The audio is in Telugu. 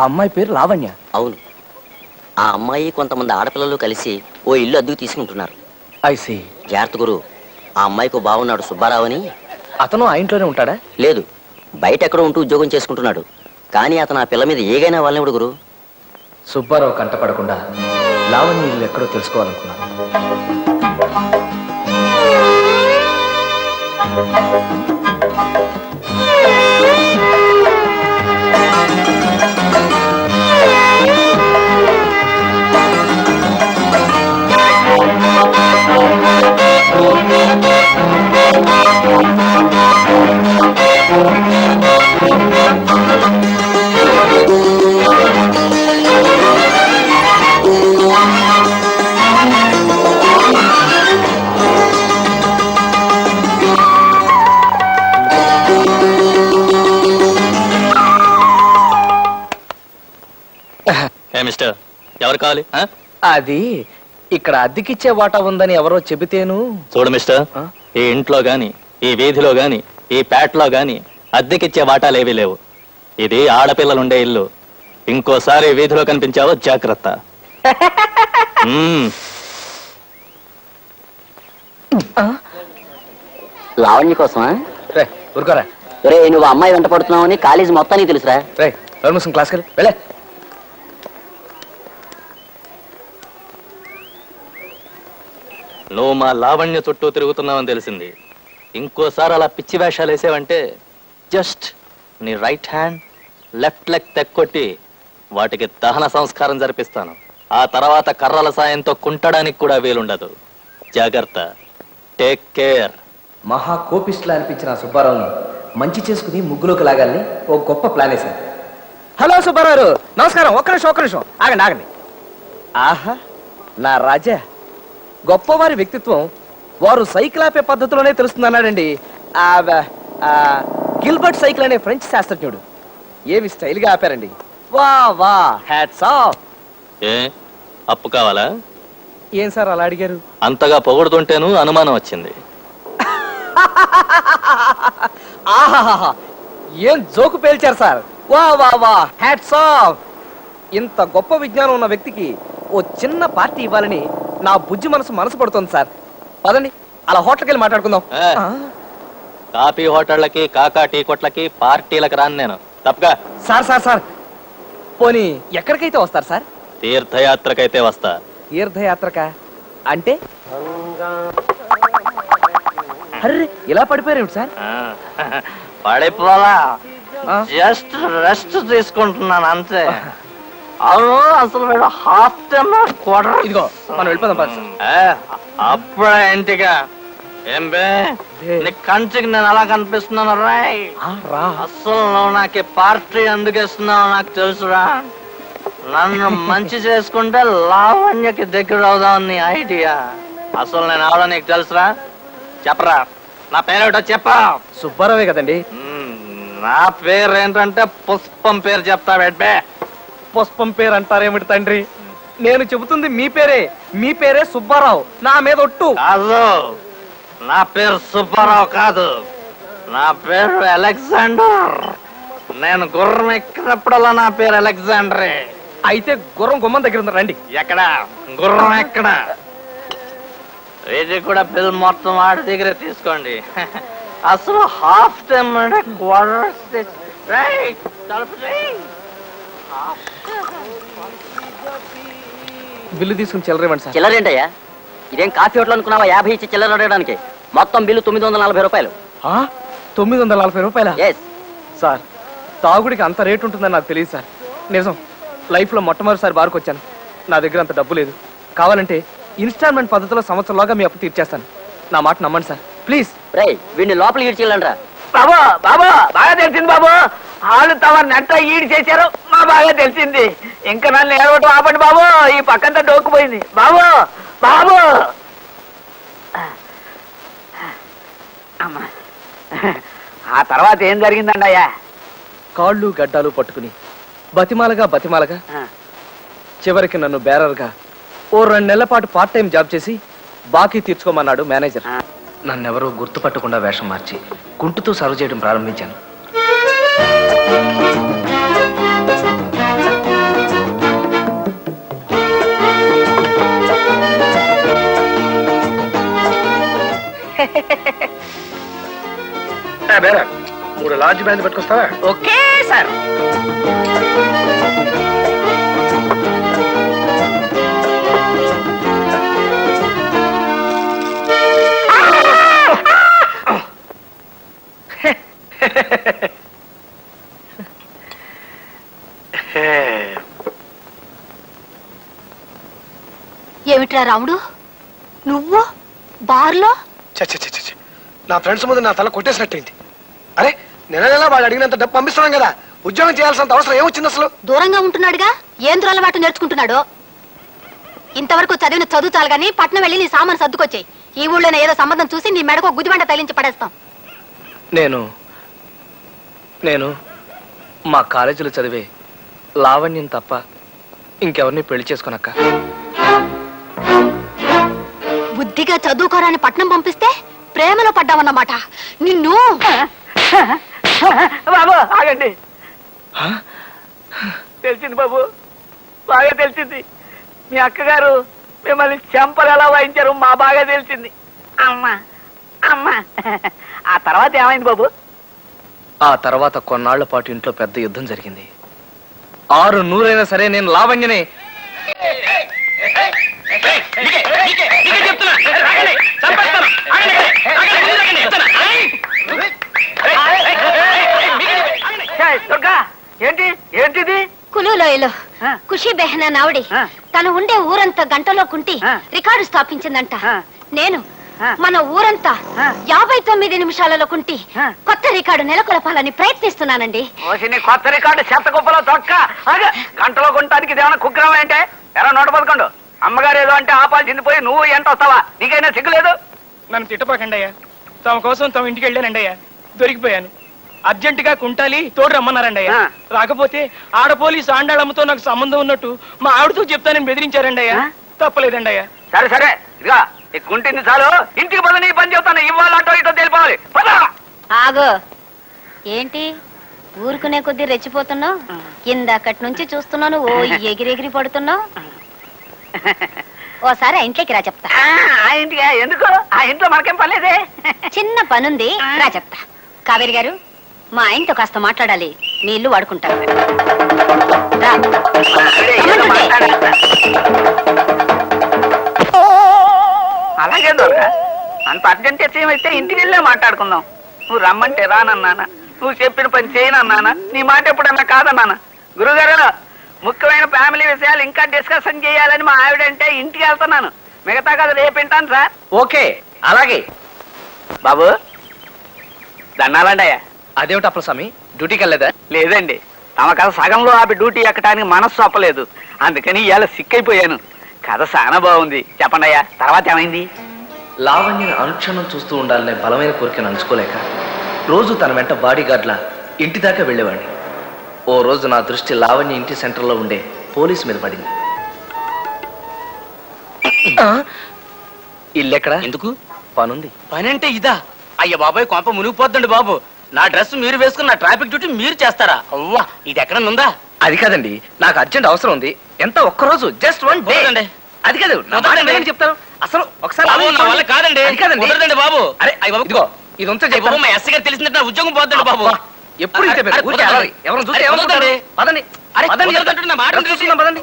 ఆ అమ్మాయి పేరు లావణ్య. అవును. ఆ అమ్మాయి కొంతమంది ఆడపిల్లలు కలిసి ఓ ఇల్లు అద్దెకు తీసుకుంటున్నారు. ఐసి జాగ్రత్త గురు ఆ అమ్మాయికి ఓ బావున్నాడు సుబ్బారావు అని అతను ఆ ఇంట్లోనే ఉంటాడా? లేదు బయట ఎక్కడో ఉంటూ ఉద్యోగం చేసుకుంటున్నాడు. కానీ అతను ఆ పిల్ల మీద ఏగైనా వాళ్ళనివ్వడు గురు? సుబ్బారావు కంటపడకుండా లావణ్య ఇల్లు ఎక్కడో తెలుసుకోవాలనుకున్నాను. మిస్టర్. ఎవరు కావాలి? ఆ? అది ఇక్కడ అద్దెకిచ్చే వాటా ఉందని ఎవరో చెబితేను. చూడు మిస్టర్ ఆ? ఈ ఇంట్లో గాని ఈ వీధిలో గాని ఈ పేటలో గాని అద్దెకిచ్చే వాటాలేవీ లేవు. ఇది ఆడపిల్లలుండే ఇల్లు. ఇంకోసారి వీధిలో కనిపించావో జాగ్రత్త. మ్మ్. లావణ్య కోసమా? రే ఊరుకోరా. రే నువ్వు అమ్మాయి వెంట పడుతున్నావని కాలేజీ మొత్తానికి తెలుసురా. రే క్లాస్కి వెళ్ళి. నువ్వు మా లావణ్య చుట్టూ తిరుగుతున్నావని తెలిసింది. ఇంకోసారి అలా పిచ్చి వేషాలు వేసావంటే జస్ట్ నీ రైట్ హ్యాండ్ లెఫ్ట్ లెగ్ తెక్కొట్టి వాటికి దహన సంస్కారం జరిపిస్తాను. ఆ తర్వాత కర్రల సాయంతో కుంటడానికి కూడా వీలుండదు. జాగ్రత్త. Take care. మహా కోపిస్టులా అనిపించిన సుబ్బారావుని మంచి చేసుకుని ముగ్గులోకి లాగాలని ఓ గొప్ప ప్లాన్ వేశాను. హలో సుబ్బారావు. నమస్కారం ఒక్క నిమిషం ఒక్క నిమిషం. ఆగండి ఆగండి. ఆహా నా రాజా. గొప్పవారి వ్యక్తిత్వం వారు సైకిల్ ఆపే పద్ధతిలోనే తెలుస్తుందన్నాడండి. గిల్బర్ట్ సైకిల్ అనే ఫ్రెంచ్ శాస్త్రజ్ఞుడు. ఏమి స్టైల్గా ఆపారండి. వా వా హ్యాట్స్ ఆఫ్ ఏ అప్పు కావాలా? ఏం సార్ అలా అడిగారు? అంతగా పొగుడుతుంటేను అనుమానం వచ్చింది. ఆహాహా ఏం జోకు పేల్చారు సార్? వా వా వా హ్యాట్స్ ఆఫ్ ఇంత గొప్ప విజ్ఞానం ఉన్న వ్యక్తికి ఓ చిన్న పార్టీ ఇవ్వాలని నా బుజ్జి మనసు మనసు పడుతుంది సార్. పదండి అలా హోటల్కి వెళ్ళి మాట్లాడుకుందాం. కాఫీ హోటళ్ళకి కాకా టీ కొట్లకి పార్టీలకు రాను నేను. తప్పగా సార్ సార్ సార్. పోనీ ఎక్కడికైతే వస్తారు సార్? తీర్థయాత్రకైతే వస్తా. తీర్థయాత్రక? అంటే? అర్రే ఇలా పడిపోయారు సార్? పడిపోలా? జస్ట్ రెస్ట్ తీసుకుంటున్నాను అంతే. అసలు వీడు హాఫ్ టైమ్ క్వార్టర్ ఇదిగో మనం వెళ్ళిపోదాం పద సార్. అప్పుడే ఇంటిగా ఏం బే. నీ కంటికి నేను ఎలా కనిపిస్తున్నాను రాయ్. అసలు నువ్వు నాకు పార్టీ ఎందుకు ఇస్తున్నావు నాకు తెలుసురా. నన్ను మంచి చేసుకుంటే లావణ్యకి దగ్గర అవుదాం నీ ఐడియా. అసలు నేను అవడం నీకు తెలుసురా. చెప్పరా. నా పేరేటో చెప్పా సుబ్బారావే కదండి. నా పేరు ఏంటంటే పుష్పం పేరు చెప్తా బెడ్బే పుష్పం పేరు అంటారేమిటి తండ్రి? నేను చెబుతుంది మీ పేరే. మీ పేరే సుబ్బారావు. నా మీద ఒట్టు. కాదు. నా పేరు సుబ్బారావు కాదు. నా పేరు అలెగ్జాండర్. నేను గుర్రం ఎక్కినప్పుడల్లా నా పేరు అలెగ్జాండరే. అయితే గుర్రం గుమ్మం దగ్గర ఉంది. రండి. ఎక్కడ? గుర్రం ఎక్కడ? ఇది కూడా బిల్ మొత్తం వాడి దగ్గర తీసుకోండి. అసలు హాఫ్ టైం అంటే క్వార్టర్ తలుపు తీయ్. బిల్లు తీసుకుని చిల్లరేమండి సార్. చిల్లరేంటయ్యా ఇదేం కాఫీ హోటల్ అనుకున్నావా? యాభై ఇచ్చి చిల్లర అడగడానికి? మొత్తం బిల్లు తొమ్మిది వందల నలభై రూపాయలు. ఆ? తొమ్మిది వందల నలభై రూపాయల? ఎస్ సార్ తాగుడికి అంత రేటు ఉంటుందని నాకు తెలియదు సార్. నిజం లైఫ్లో మొట్టమొదటిసారి బార్కు వచ్చాను. నా దగ్గర అంత డబ్బు లేదు. కావాలంటే ఇన్స్టాల్మెంట్ పద్ధతిలో సంవత్సరంలోగా మీ అప్పు తీర్చేస్తాను. నా మాట నమ్మండి సార్. ప్లీజ్. రే వీడిని లోపలికి ఇడ్చిల్లండ్రా బాబు బాబు బాగా తెలిసింది బాబు. వాళ్ళు తమ నెట్ట ఈడు చేశారు. బాగా తెలిసింది. ఇంకా నన్ను ఏడవటం ఆపండి బాబు. ఈ పక్కంతా డోక్కుపోయింది. బాబు బాబు. అమ్మా. ఆ తర్వాత ఏం జరిగిందండి అయ్యా? కాళ్ళు గడ్డాలు పట్టుకుని బతిమాలగా బతిమాలగా చివరికి నన్ను బేరర్గా ఓ రెండు నెలల పాటు పార్ట్ టైం జాబ్ చేసి బాకీ తీర్చుకోమన్నాడు మేనేజర్. నన్నెవరూ గుర్తుపట్టకుండా వేషం మార్చి కుంటుతో సర్వ్ చేయడం ప్రారంభించాను. బేరా. మూడు లార్జ్ బ్యాండ్ పట్టుకొస్తావా? Okay sir. ఏమిట్రా రాముడు? నువ్వు? బార్లో? చ చ చ చ చ. నా ఫ్రెండ్స్ ముందు నా తల కొట్టేసినట్టయింది. అరే నెల నెల వాళ్ళు అడిగినంత డబ్బు పంపిస్తున్నాం కదా. ఉద్యోగం చేయాల్సినంత అవసరం ఏమొచ్చింది అసలు? దూరంగా ఉంటున్నాడుగా? ఏం దురలవాటు నేర్చుకుంటున్నాడు? ఇంతవరకు చదివిన చదువు చాలు గాని పట్నం వెళ్ళి నీ సామాను సర్దుకొచ్చాయి. ఈ ఊళ్ళోనే ఏదో సంబంధం చూసి నీ మెడకు ఒక గుదిబండ తగిలించి పడేస్తాం. నేను నేను మా కాలేజీలో చదివే లావణ్యం తప్ప ఇంకెవరిని పెళ్ళి చేసుకోనక్క. బుద్ధిగా చదువుకోరాని పట్నం పంపిస్తే ప్రేమలో పడ్డావన్నమాట. నిన్ను బాబు ఆగండి? తెలిసింది బాబు బాగా తెలిసింది మీ అక్కగారు మిమ్మల్ని చెంపలు ఎలా వాయించారు మా బాగా తెలిసింది అమ్మా అమ్మా ఆ తర్వాత ఏమైంది బాబు ఆ తర్వాత కొన్నాళ్ళ పాటు ఇంట్లో పెద్ద యుద్ధం జరిగింది ఆరు నూరైనా సరే నేను లావణ్యనే ఏయ్, దుర్గా ఏంటి ఏంటిది ఆ. ఖుషి బెహనా నావుడి. తను ఉండే ఊరంతా గంటలో కుంటి. రికార్డు స్థాపించిందంట. నేను. మన ఊరంతా. యాభై తొమ్మిది నిమిషాలలో కుంటి. కొత్త రికార్డు నెలకొల్పాలని ప్రయత్నిస్తున్నానండి ఓసిని కొత్త రికార్డు చెత్త కుప్పలో తొక్క గంటలో కొనటానికి ఇదేమన్నా కుగ్రహం ఏంటే ఎలా నోట పదకొండు అమ్మగారు ఏదో అంటే ఆపాల్సింది పోయి నువ్వు ఎంట వస్తావా నీకైనా సిగ్గులేదు నన్ను తిట్టపాకండి అయ్యా తమ కోసం తమ ఇంటికి వెళ్ళానండి అయ్యా దొరికిపోయాను అర్జెంటుగా కుంటాలి తోడు రమ్మన్నారండి అయ్యా. రాకపోతే ఆడ పోలీసు ఆండాళమ్మతో నాకు సంబంధం ఉన్నట్టు మా ఆవిడతో చెప్తానని బెదిరించారండి అయ్యా? తప్పలేదండి అయ్యా. సరే సరే. ఇదిగా కుంటింది చాలు. ఇంటికి పద నీ పని చెప్తాను. ఇవాళ అటో ఇటో తెలిపోవాలి పద. ఆగో. ఏంటి? ఊరుకునే కొద్దీ రెచ్చిపోతున్నావు? ఇందాకటి నుంచి చూస్తున్నాను ఓ ఎగిరెగిరి పడుతున్నావు. ఓసారి ఆ ఇంట్లోకి రా చెప్తా. ఆ, ఆ ఇంటికి? ఎందుకు? ఆ ఇంట్లో మనకేం పర్లేదే చిన్న పనుంది రా చెప్తా. కావేరి గారు మా ఆయనతో కాస్త మాట్లాడాలి. మీ ఇల్లు వాడుకుంటారు. అలాగే దొరక. అంత అర్జెంట్ అయితే ఇంటికి వెళ్ళే మాట్లాడుకుందాం. నువ్వు రమ్మంటే రానన్నానా నువ్వు చెప్పిన పని చేయనన్నానా నీ మాట ఎప్పుడన్నా కాదన్నానా గురుగారు ముఖ్యమైన ఫ్యామిలీ విషయాలు ఇంకా డిస్కషన్ చేయాలని మా ఆవిడంటే ఇంటికి వెళ్తున్నాను. మిగతా కదా రేపు వింటాను సార్. ఓకే అలాగే. బాబు దండాలండి అయ్యా అదేమిటి అప్పుడు స్వామి? డ్యూటీకి వెళ్ళలేదా? లేదండి. తమ కథ సగంలో ఆపి డ్యూటీ ఎక్కడానికి మనస్సు అప్పలేదు అందుకని ఇవాళ సిక్కైపోయాను. కథ చాలా బాగుంది. చెప్పండి అయ్యా తర్వాత ఏమైంది? లావణ్యని అనుక్షణం చూస్తూ ఉండాలనే బలమైన కోరికను అంచుకోలేక రోజు తన వెంట బాడీ గార్డ్లా ఇంటి దాకా వెళ్ళేవాడిని. ఓ రోజు నా దృష్టి లావణ్య ఇంటి సెంటర్లో ఉండే పోలీస్ మీద పడింది? ఇల్లెక్కడ? ఎందుకు? పనుంది. పని అంటే ఇదా? అయ్య బాబాయ్ కొంప మునిగిపోద్దండి బాబు. నా డ్రెస్ మీరు వేసుకున్న ట్రాఫిక్ డ్యూటీ మీరు చేస్తారా అవ్వా ఇది ఎక్కడ ఉందా అది కాదండి నాకు అర్జెంట్ అవసరం ఉంది ఎంత ఒక్క రోజు జస్ట్ వన్ డే కుదరదండి. అది కాదు నా మాట కుదరదండి. వినని చెప్తాను అసలు ఒకసారి బాబు, నా ఆలోచించండి. వల్ల కాదండి. అది కాదండి కుదరదండి బాబు. అరే అయ్య బాబు. ఇదిగో ఇది ఉంచే అయ్య బాబు, మా ఎస్సీ గారు తెలిసిందంటే నా ఉద్యోగం పోద్దండి బాబు ఎప్పుడు ఇంతే అరే, మీరు. ఊరికే కుదరదండి. అలరి. ఎవరైనా చూస్తే అరే, ఏమనుకుంటారు? కుదరదండి. పదండి అరే, పదండి మాట డ్రెస్ చూసుకుందాం, పదండి